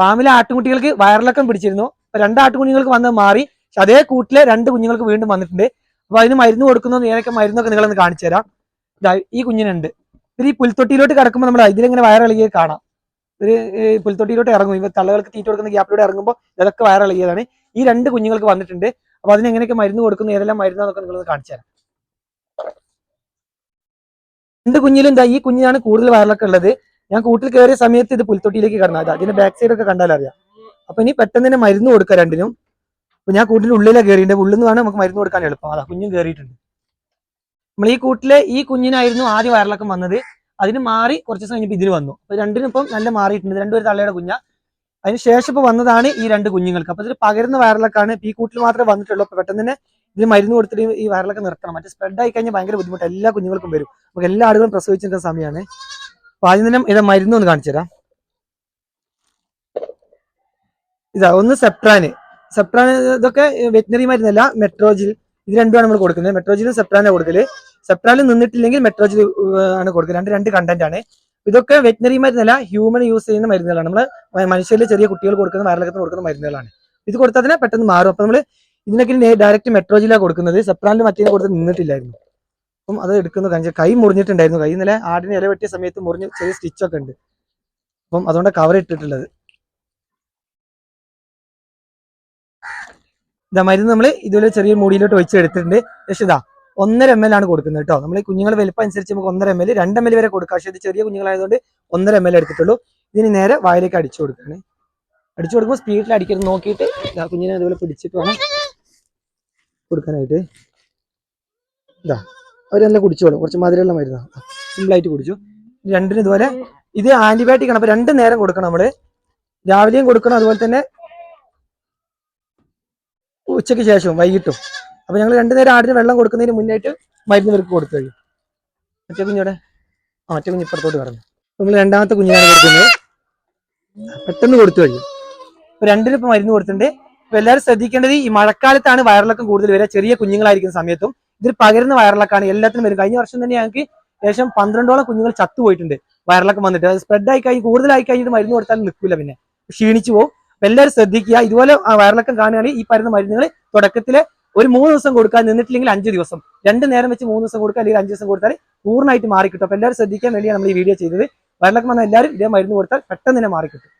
ഫാമിലെ ആട്ടുകുട്ടികൾക്ക് വയറിളക്കം പിടിച്ചിരുന്നു. രണ്ട് ആട്ടുകുഞ്ഞുങ്ങൾക്ക് വന്നത് മാറി. പക്ഷെ അതേ കൂട്ടിലെ രണ്ട് കുഞ്ഞുങ്ങൾക്ക് വീണ്ടും വന്നിട്ടുണ്ട്. അപ്പൊ അതിന് മരുന്ന് കൊടുക്കുന്നു ഏതൊക്കെ മരുന്നൊക്കെ നിങ്ങളൊന്ന് കാണിച്ചു തരാം. ഈ കുഞ്ഞിനുണ്ട്. ഇത് ഈ പുൽത്തൊട്ടിയിലോട്ട് കിടക്കുമ്പോൾ നമ്മൾ ഇതിലിങ്ങനെ വയറിളകിയ കാണാം. ഒരു പുൽത്തൊട്ടിയിലോട്ട് ഇറങ്ങും. ഇവ തള്ളകൾക്ക് തീറ്റ കൊടുക്കുന്ന ഗ്യാപ്പിലൂടെ ഇറങ്ങുമ്പോൾ ഇതൊക്കെ വയറിളകിയതാണ്. ഈ രണ്ട് കുഞ്ഞുങ്ങൾക്ക് വന്നിട്ടുണ്ട്. അപ്പൊ അതിന് എങ്ങനെയൊക്കെ മരുന്ന് കൊടുക്കുന്നു ഏതെല്ലാം മരുന്നാന്നൊക്കെ നിങ്ങളൊന്ന് കാണിച്ചു തരാം. രണ്ട് കുഞ്ഞിലും ഈ കുഞ്ഞിനാണ് കൂടുതൽ വയറിളക്കം ഉള്ളത്. ഞാൻ കൂട്ടിൽ കയറിയ സമയത്ത് ഇത് പുൽത്തൊട്ടിയിലേക്ക് കടന്നത് അതിന്റെ ബാക്ക് സൈഡ് ഒക്കെ കണ്ടാൽ അറിയാം. അപ്പൊ ഇനി പെട്ടെന്ന് തന്നെ മരുന്ന് കൊടുക്കുക രണ്ടിനും. അപ്പൊ ഞാൻ കൂട്ടിൽ ഉള്ളിലാണ് കയറിയിട്ട് ഉള്ളിൽ നിന്ന് വേണം നമുക്ക് മരുന്ന് കൊടുക്കാൻ എളുപ്പം. അതാ കുഞ്ഞും കയറിയിട്ടുണ്ട് നമ്മൾ ഈ കൂട്ടിലെ ഈ കുഞ്ഞിനായിരുന്നു ആദ്യം വയറിളക്കം വന്നത്. അതിന് മാറി കുറച്ച് ദിവസം കഴിഞ്ഞപ്പോൾ ഇതിന് വന്നു. അപ്പൊ രണ്ടിനും ഇപ്പം നല്ല മാറിയിട്ടുണ്ട്. രണ്ടുപേരും രണ്ടും തള്ളയുടെ കുഞ്ഞ. അതിന് ശേഷം ഇപ്പൊ വന്നതാണ് ഈ രണ്ട് കുഞ്ഞുങ്ങൾക്ക്. അപ്പൊ ഇതിൽ പകരുന്ന വയറിളക്കാണ് ഈ കൂട്ടിൽ മാത്രമേ വന്നിട്ടുള്ളൂ. അപ്പൊ പെട്ടെന്ന് തന്നെ ഇതിന് മരുന്ന് കൊടുത്തിട്ട് ഈ വയറിളക്കം നിർത്തണം. മറ്റേ സ്പ്രെഡ് ആയി കഴിഞ്ഞാൽ ഭയങ്കര ബുദ്ധിമുട്ട്. എല്ലാ കുഞ്ഞുങ്ങൾക്കും വരും. നമുക്ക് എല്ലാ ആളുകളും പ്രസവിച്ചിരിക്കുന്ന സമയമാണ്. അപ്പൊ ഇത് മരുന്ന് ഒന്ന് കാണിച്ചു തരാം. ഇതാ ഒന്ന് സെപ്ട്രാന് സെപ്ട്രാൻ ഇതൊക്കെ വെറ്റിനറി മരുന്നല്ല മെട്രോജിൽ. ഇത് രണ്ടുമാണ് നമ്മൾ കൊടുക്കുന്നത്. മെട്രോജിലും സെപ്രാനാണ് കൊടുക്കൽ. സെപ്രാനിൽ നിന്നിട്ടില്ലെങ്കിൽ മെട്രോജിൽ ആണ് കൊടുക്കുക രണ്ട് രണ്ട് കണ്ടന്റ് ആണ്. ഇതൊക്കെ വെറ്റിനറി മരുന്നല്ല ഹ്യൂമൻ യൂസ് ചെയ്യുന്ന മരുന്നുകളാണ്. നമ്മൾ മനുഷ്യരിലെ ചെറിയ കുട്ടികൾ കൊടുക്കുന്ന വയറിളക്കത്തിന് കൊടുക്കുന്ന മരുന്നുകളാണ്. ഇത് കൊടുത്താൽ തന്നെ പെട്ടെന്ന് മാറും. അപ്പൊ നമ്മൾ ഇതിനൊക്കെ ഡയറക്റ്റ് മെട്രോജിലാണ് കൊടുക്കുന്നത്. സെപ്രാനിൽ മറ്റേ കൊടുത്ത് നിന്നിട്ടില്ലായിരുന്നു. അപ്പം അത് എടുക്കുന്നത് കാണിച്ചു കൈ മുറിഞ്ഞിട്ടുണ്ടായിരുന്നു. കൈ ഇന്നലെ ആടിന് ഇല വെട്ടിയ സമയത്ത് മുറിഞ്ഞ് ചെറിയ സ്റ്റിച്ചൊക്കെ ഉണ്ട്. അപ്പം അതുകൊണ്ട് കവർ ഇട്ടിട്ടുള്ളത്. ഇതാ മരുന്ന് നമ്മൾ ഇതുപോലെ ചെറിയ മൂടിയിലോട്ട് ഒഴിച്ച് എടുത്തിട്ടുണ്ട്. പക്ഷേ ഇതാ ഒന്നര എം എൽ ആണ് കൊടുക്കുന്നത് കേട്ടോ. നമ്മൾ കുഞ്ഞുങ്ങൾ വലുപ്പം അനുസരിച്ച് നമുക്ക് ഒന്നര എം എൽ രണ്ട് എം എൽ വരെ കൊടുക്കാം. പക്ഷേ ഇത് ചെറിയ കുഞ്ഞുങ്ങളായതുകൊണ്ട് ഒന്നര എം എൽ എടുത്തിട്ടുള്ളൂ. ഇതിന് നേരെ വായിലേക്ക് അടിച്ചു കൊടുക്കുകയാണ്. അടിച്ചു കൊടുക്കുമ്പോൾ സ്പീഡിൽ അടിക്കരുത് നോക്കിയിട്ട് കുഞ്ഞിനെ അതുപോലെ പിടിച്ചിട്ട് വേണം കൊടുക്കാനായിട്ട്. ഇതാ അവർ നല്ല കുടിച്ചോളും കുറച്ച് മധുരമുള്ള മരുന്നാണ് സിമ്പിളായിട്ട് കുടിച്ചു. രണ്ടിനും ഇതുപോലെ ഇത് ആന്റിബയോട്ടിക് ആണ്. അപ്പൊ രണ്ട് നേരം കൊടുക്കണം നമ്മൾ. രാവിലെയും കൊടുക്കണം. അതുപോലെ തന്നെ ഉച്ചയ്ക്ക് ശേഷവും വൈകിട്ടും. അപ്പൊ ഞങ്ങൾ രണ്ടു നേരം ആടിന് വെള്ളം കൊടുക്കുന്നതിന് മുന്നായിട്ട് മരുന്ന് ഇവർക്ക് കൊടുത്തു കഴിയും മറ്റേ കുഞ്ഞോടെ ആ മറ്റേ കുഞ്ഞ് ഇപ്പുറത്തോട്ട് കടന്നു. നമ്മൾ രണ്ടാമത്തെ കുഞ്ഞിനാണ് കൊടുക്കുന്നത്. പെട്ടെന്ന് കൊടുത്തു കഴിയും ഇപ്പൊ രണ്ടിനും ഇപ്പൊ മരുന്ന് കൊടുത്തിട്ടുണ്ട്. ഇപ്പൊ എല്ലാവരും ശ്രദ്ധിക്കേണ്ടത് ഈ മഴക്കാലത്താണ് വയറിളക്കം കൂടുതൽ വരിക. ചെറിയ കുഞ്ഞുങ്ങളായിരിക്കുന്ന സമയത്തും ഇതിൽ പകരുന്ന വയറിളക്കാണ് എല്ലാത്തിനും വരും. കഴിഞ്ഞ വർഷം തന്നെ ഞങ്ങൾക്ക് ഏകദേശം പന്ത്രണ്ടോളം കുഞ്ഞുങ്ങൾ ചത്തുപോയിട്ടുണ്ട് വയറിളക്കം വന്നിട്ട്. അത് സ്പ്രെഡ് ആയി കഴിഞ്ഞ് കൂടുതലായി കഴിഞ്ഞിട്ട് മരുന്ന് കൊടുത്താൽ നിൽക്കില്ല പിന്നെ. ക്ഷീണിച്ചു പോകും. അപ്പൊ എല്ലാവരും ശ്രദ്ധിക്കുക. ഇതുപോലെ വയറിളക്കം കാണുകയാണെങ്കിൽ ഈ പറയുന്ന മരുന്നുകൾ തുടക്കത്തിൽ ഒരു മൂന്ന് ദിവസം കൊടുക്കാൻ നിന്നിട്ടില്ലെങ്കിൽ അഞ്ച് ദിവസം. രണ്ട് നേരം വെച്ച് മൂന്ന് ദിവസം കൊടുക്കുക അല്ലെങ്കിൽ അഞ്ച് ദിവസം കൊടുത്താൽ പൂർണമായിട്ട് മാറിക്കിട്ടും. അപ്പൊ എല്ലാവരും ശ്രദ്ധിക്കാൻ വേണ്ടിയാണ് നമ്മൾ ഈ വീഡിയോ ചെയ്തത്. വയറിളക്കം വന്നാൽ എല്ലാവരും ഇതേ മരുന്ന് കൊടുത്താൽ പെട്ടെന്ന് തന്നെ മാറിക്കിട്ടും.